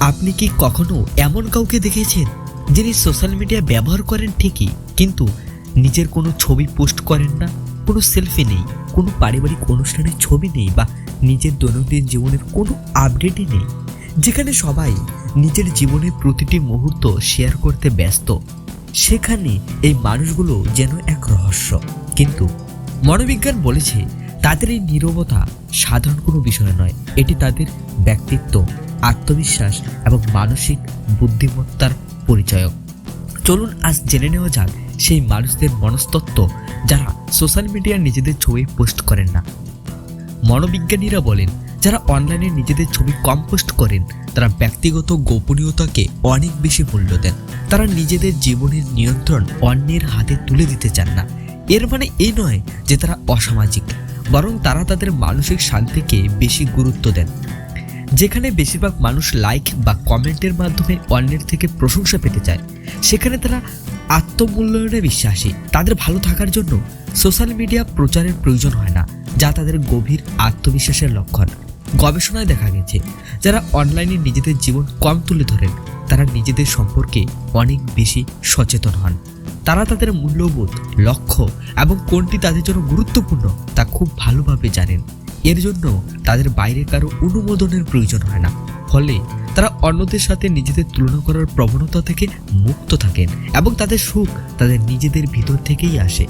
আপনি কি কখনো এমন কাউকে দেখেছেন যিনি সোশ্যাল মিডিয়া ব্যবহার করেন ঠিকই, কিন্তু নিজের কোনো ছবি পোস্ট করেন না? কোনো সেলফি নেই, কোনো পারিবারিক অনুষ্ঠানের ছবি নেই বা নিজের দৈনন্দিন জীবনের কোনো আপডেটই নেই, যেখানে সবাই নিজের জীবনের প্রতিটি মুহূর্ত শেয়ার করতে ব্যস্ত। সেখানে এই মানুষগুলো যেন এক রহস্য। কিন্তু মনোবিজ্ঞান বলেছে তাদের এই নীরবতা সাধারণ কোনো বিষয় নয়। এটি তাদের ব্যক্তিত্ব, আত্মবিশ্বাস এবং মানসিক বুদ্ধিমত্তার পরিচয়ক। চলুন আজ জেনে নেওয়া যাক সেই মানুষদের মনস্তত্ত্ব যারা সোশ্যাল মিডিয়ায় নিজেদের ছবি পোস্ট করেন না। মনোবিজ্ঞানীরা বলেন, যারা অনলাইনে নিজেদের ছবি কম পোস্ট করেন, তারা ব্যক্তিগত গোপনীয়তাকে অনেক বেশি মূল্য দেন। তারা নিজেদের জীবনের নিয়ন্ত্রণ অন্যের হাতে তুলে দিতে চান না। এর মানে এই নয় যে তারা অসামাজিক। বরং তারা তাদের মানসিক শান্তিকে বেশি গুরুত্ব দেন। যেখানে বেশিরভাগ মানুষ লাইক বা কমেন্টের মাধ্যমে অন্যের থেকে প্রশংসা পেতে চায়, সেখানে তারা আত্মমূল্যায়নে বিশ্বাসী। তাদের ভালো থাকার জন্য সোশ্যাল মিডিয়া প্রচারের প্রয়োজন হয় না, যা তাদের গভীর আত্মবিশ্বাসের লক্ষণ। গবেষণায় দেখা গেছে, যারা অনলাইনে নিজেদের জীবন কম তুলে ধরেন তারা নিজেদের সম্পর্কে অনেক বেশি সচেতন হন। তারা তাদের মূল্যবোধ, লক্ষ্য এবং কোনটি তাদের জন্য গুরুত্বপূর্ণ তা খুব ভালোভাবে জানেন। এর জন্য তাদের বাইরে কারও অনুমোদনের প্রয়োজন হয় না। ফলে তারা অন্যদের সাথে নিজেদের তুলনা করার প্রবণতা থেকে মুক্ত থাকেন এবং তাদের সুখ তাদের নিজেদের ভিতর থেকেই আসে।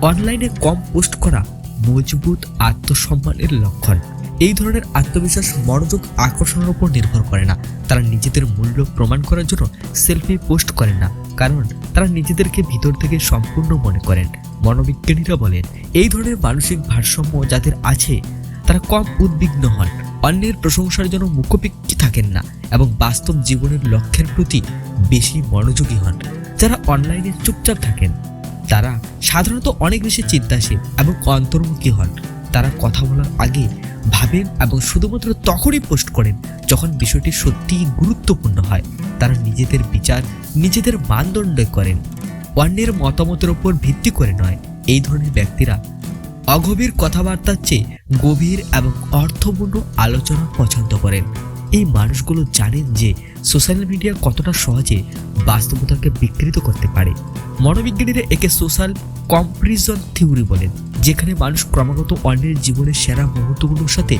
অনলাইনে কম পোস্ট করা মজবুত আত্মসম্মানের লক্ষণ। এই ধরনের আত্মবিশ্বাস মনোযোগ আকর্ষণের উপর নির্ভর করে না। তারা নিজেদের মূল্য প্রমাণ করার জন্য সেলফি পোস্ট করেন না, কারণ তারা নিজেদেরকে ভিতর থেকে সম্পূর্ণ মনে করেন। মনোবিজ্ঞানীরা বলেন, এই ধরনের মানসিক ভারসাম্য যাদের আছে, তারা কম উদ্বিগ্ন হন, অন্যের প্রশংসার জন্য মুখোপিক্ষি থাকেন না এবং বাস্তব জীবনের লক্ষ্যের প্রতি বেশি মনোযোগী হন। যারা অনলাইনে চুপচাপ থাকেন তারা সাধারণত অনেক বেশি চিন্তাশীল এবং অন্তর্মুখী হন। তারা কথা বলার আগে ভাবেন এবং শুধুমাত্র তখনই পোস্ট করেন যখন বিষয়টি সত্যিই গুরুত্বপূর্ণ হয়। তারা নিজেদের বিচার, নিজেদের মানদণ্ডে করেন। অন্যের মতামতের উপর ভিত্তি করে নয়। এই ধরনের ব্যক্তিরা অগভীর কথাবার্তার চেয়ে গভীর এবং অর্থপূর্ণ আলোচনা পছন্দ করেন। এই মানুষগুলো জানেন যে সোশ্যাল মিডিয়া কতটা সহজে বাস্তবতাকে বিকৃত করতে পারে। মনোবিজ্ঞানীরা একে সোশ্যাল কম্পারিজন থিওরি বলেন, যেখানে মানুষ ক্রমাগত অন্যের জীবনের সেরা মুহূর্তগুলোর সাথে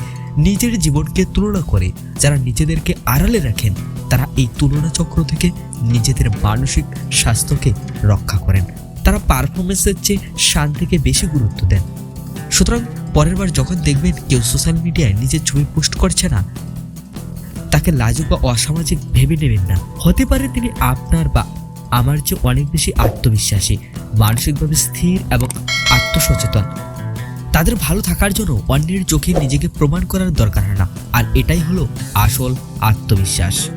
নিজের জীবনকে তুলনা করে, যারা নিজেদেরকে আড়ালে রাখেন, তারা এই তুলনা চক্র থেকে নিজেদের মানসিক স্বাস্থ্যকে রক্ষা করেন। তারা পারফরমেন্সের চেয়ে শান্তিকে বেশি গুরুত্ব দেন। সুতরাং পরের বার যখন দেখবেন কেউ সোশ্যাল মিডিয়ায় নিজের ছবি পোস্ট করছে না, তাকে লাজুক বা অসামাজিক ভেবে নেবেন না। হতে পারে তিনি আপনার বা আমার চেয়ে অনেক বেশি আত্মবিশ্বাসী, মানসিকভাবে স্থির এবং আত্মসচেতন। তাদের ভালো থাকার জন্য অন্যের চোখে নিজেকে প্রমাণ করার দরকার হয় না। আর এটাই হলো আসল আত্মবিশ্বাস।